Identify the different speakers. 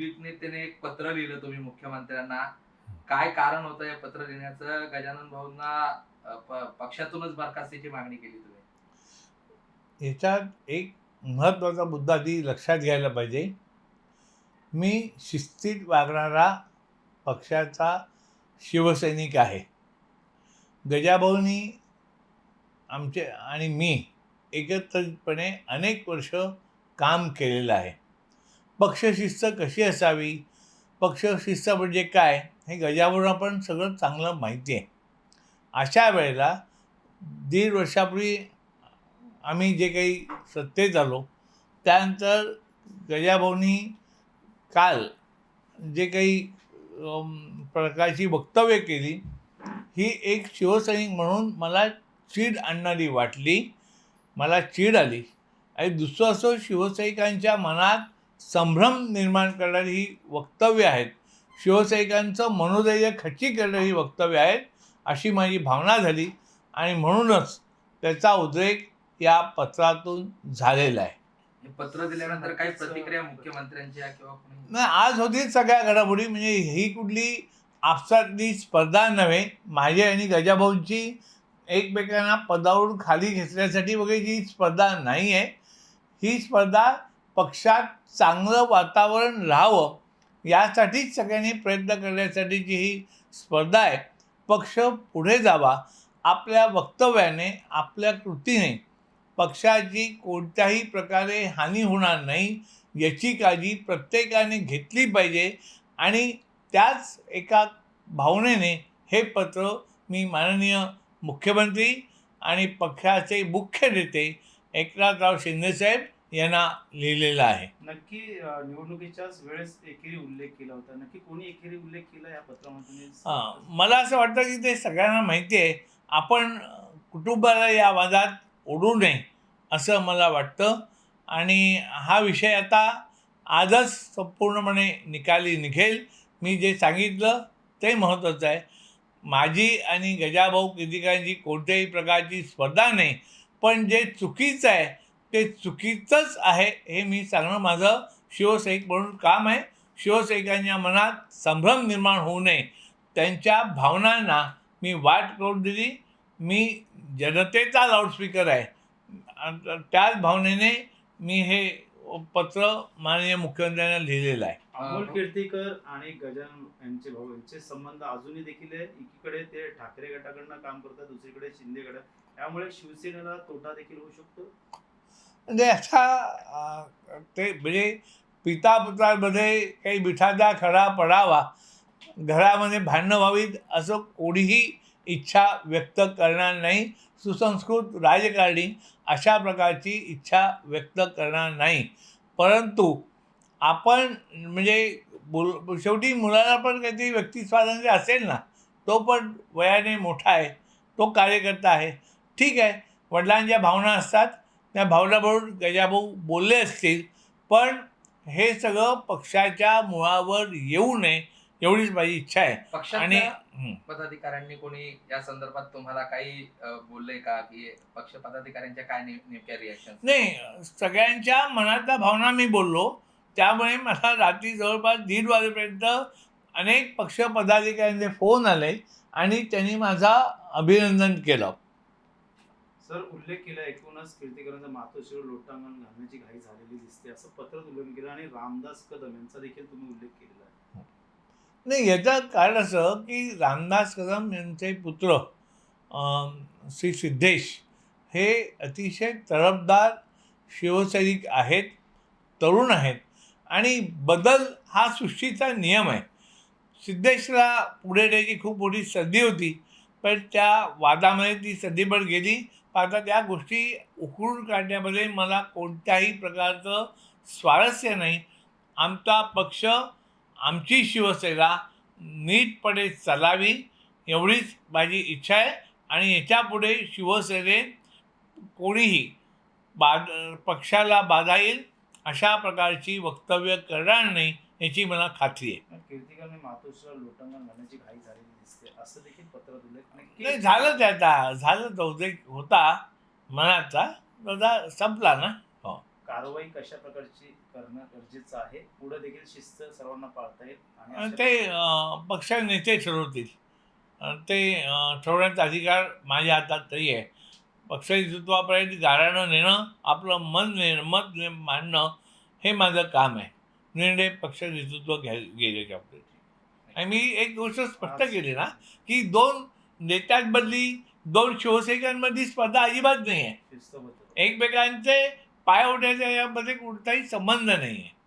Speaker 1: उद्विग्न त्याने एक पत्र लिहिलं तुम्ही मुख्यमंत्र्यांना. काय कारण होतं या पत्र लिहिण्याचं? गजानन भाऊंना पक्षातूनच बरखास्तीची मागणी केली तुम्ही.
Speaker 2: याच्यात एक महत्त्वाचा मुद्दा ती लक्षात घ्यायला पाहिजे. मी शिस्तीत वागणारा पक्षाचा शिवसैनिक आहे. गजाभाऊनी आमचे आणि मी एकत्रितपणे अनेक वर्ष काम केलेलं आहे. पक्षशिस्त कशी असावी? पक्षशिस्त म्हणजे काय? हे गजावरून पण सगळं चांगलं माहिती आहे. अशा वेळेला दीड वर्षापूर्वी आम्ही जे काही सत्तेत आलो त्यानंतर गजाभाऊनी काल जे काही प्रकारची वक्तव्य केली ही एक शिवसैनिक म्हणून मला चीड आणणारी वाटली. मला चीड आली. आणि दुसरं असं शिवसैनिकांच्या मनात संभ्रम निर्माण करणारी ही वक्तव्य आहेत. शिवसैनिकांचं मनोधैर्य खच्ची करणारी ही वक्तव्य आहेत अशी माझी भावना झाली. आणि म्हणूनच त्याचा उद्रेक या पत्रातून झालेला आहे.
Speaker 1: पत्र दिल्यानंतर काही प्रतिक्रिया मुख्यमंत्र्यांच्या किंवा
Speaker 2: नाही आज होती सगळ्या घडामोडी. म्हणजे ही कुठली आपसातली स्पर्धा नव्हे. माझी आणि गजाभाऊंची एकमेकांना पदावरून खाली घेतल्यासाठी वगैरे ही स्पर्धा नाही आहे. ही स्पर्धा पक्षात चांगलं वातावरण राहावं यासाठीच सगळ्यांनी प्रयत्न करण्यासाठीची ही स्पर्धा आहे पक्ष पुढे जावा आपल्या वक्तव्याने आपल्या कृतीने. पक्षाची कोणत्याही प्रकारे हानी होणार नाही याची काळजी प्रत्येकाने घेतली पाहिजे आणि त्याच एका भावनेने हे पत्र मी माननीय मुख्यमंत्री आणि पक्षाचे मुख्य नेते एकनाथराव शिंदेसाहेब यांना लिहिलेलं आहे.
Speaker 3: नक्की निवडणुकीच्याच वेळेस एकेरी उल्लेख केला होता. नक्की कोणी एकेरी उल्लेख केला या पत्रामध्ये?
Speaker 2: हां मला असं वाटतं की ते सगळ्यांना माहिती आहे. आपण कुटुंबाला या वादात ओढू नये असं मला वाटतं. आणि हा विषय आता आजच संपूर्णपणे निकाली निघेल. मी जे सांगितलं ते महत्त्वाचं आहे. माझी आणि गजाभाऊ कितिकांची कोणत्याही प्रकारची स्पर्धा नाही. पण जे चुकीचं आहे ते चुकीचंच आहे हे मी सांगणं माझं शिवसैनिक म्हणून काम आहे. शिवसैनिकांच्या मनात संभ्रम निर्माण होऊ नये. त्यांच्या भावनांना मी वाट करून दिली. मी जनतेचा लाऊडस्पीकर आहे. त्याच भावनेने मी हे पत्र माननीय मुख्यमंत्र्यांना लिहिलेलं आहे.
Speaker 3: अमोल कीर्तीकर आणि गजानन यांचे भाऊ यांचे संबंध अजूनही देखील आहे. एकीकडे ते ठाकरे गटाकडनं काम करतात दुसरीकडे शिंदे त्यामुळे शिवसेनेला तोटा देखील होऊ शकतो.
Speaker 2: म्हणजे असा ते म्हणजे पिता पुत्रांमध्ये काही मिठाचा खडा पडावा घरामध्ये भांडणं व्हावीत असं कोणीही इच्छा व्यक्त करणार नाही. सुसंस्कृत राजकारणी अशा प्रकारची इच्छा व्यक्त करणार नाही. परंतु आपण म्हणजे बोल शेवटी मुलाला पण काहीतरी व्यक्ती स्वातंत्र्य असेल ना तो पण वयाने मोठा आहे तो कार्यकर्ता आहे. ठीक आहे वडिलांच्या भावना असतात त्या भावनाबरोबर गजाभाऊ बोलले असतील पण हे सगळं पक्षाच्या मुळावर येऊ नये एवढीच माझी इच्छा आहे. आणि.
Speaker 1: पदाधिकाऱ्यांनी कोणी या संदर्भात तुम्हाला काही अ, बोललंय का की पक्ष पदाधिकाऱ्यांच्या काय नेम- नेमक्या रिॲक्शन
Speaker 2: नाही सगळ्यांच्या मनातल्या भावना मी बोललो. त्यामुळे मला रात्री जवळपास दीड वाजेपर्यंत अनेक पक्ष पदाधिकाऱ्यांचे फोन आले आणि त्यांनी माझा अभिनंदन केलं.
Speaker 3: सर उल्लेख केला एकूणच कीर्तीकरांचा मातोश्रीवर लोटांगण घालण्याची घाई झालेली दिसते असं पत्र उल्लेख केलं आणि रामदास कदम यांचा देखील तुम्ही उल्लेख केलेला आहे.
Speaker 2: नाही याचं कारण असं की रामदास कदम यांचे पुत्र श्री सिद्धेश हे अतिशय तरफदार शिवसैनिक आहेत तरुण आहेत आणि बदल हा सृष्टीचा नियम आहे. सिद्धेशला पुढे न्यायची खूप मोठी संधी होती पण त्या वादामध्ये ती संधीभर गेली आता त्या गोष्टी उकळून काढण्यामध्ये मला कोणत्याही प्रकारचं स्वारस्य नाही. आमचा पक्ष आमची शिवसेना नीटपणे चालावी एवढीच माझी इच्छा आहे. आणि याच्यापुढे शिवसेनेत कोणीही बाद पक्षाला बाधा येईल अशा प्रकारची वक्तव्य करणार नाही याची मला खात्री आहे.
Speaker 3: दिसते. असं देखील पत्रात उल्लेख
Speaker 2: नाही झालं ते आता. झालं तो उद्रेक होता. मनाचा. आता संपला ना? हो.
Speaker 3: कारवाई कशा प्रकारची करणं गरजेचं आहे? पुढे देखील शिस्त सर्वांना पाळता येईल आणि
Speaker 2: ते पक्ष नेते ठरवतील ते ठरवण्याचा अधिकार माझ्या हातात तरी आहे. पक्ष नेतृत्वापर्यंत गाऱ्हाणं नेणं आपलं मन ने मत मांडणं हे माझं काम आहे. निर्णय पक्ष नेतृत्व घ्याय गेले बाबतीत. आणि मी एक गोष्ट स्पष्ट केली ना की दोन नेत्यांमधली दोन शिवसैनिकांमधली स्पर्धा अजिबात नाही आहे एकमेकांचे पाय उठायच्या यामध्ये कोणताही संबंध नाही आहे